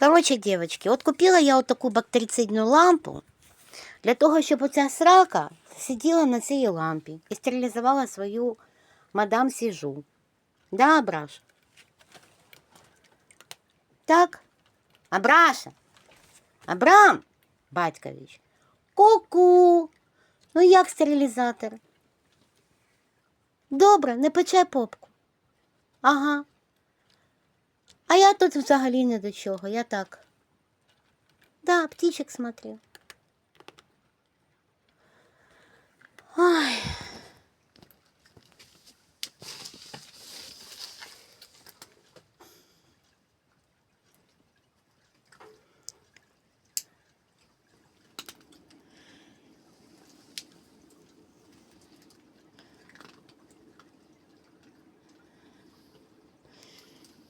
Коротше, дівчатки, от купила я от таку бактерицидну лампу для того, щоб оця срака сиділа на цій лампі і стерилізувала свою мадам Сіжу. Да, Абраш? Так? Абраша? Абрам Батькович. Ку-ку. Ну як стерилізатор? Добре, не пече попку. Ага. Тут взагалі не до чого, я так. Да, птичек смотрю. Ой.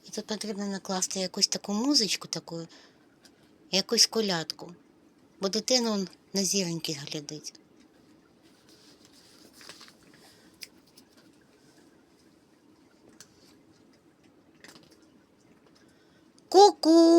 І тут потрібно накласти якусь таку музичку, таку, якусь колядку. Бо дитина он на зіроньки глядить. Ку-ку!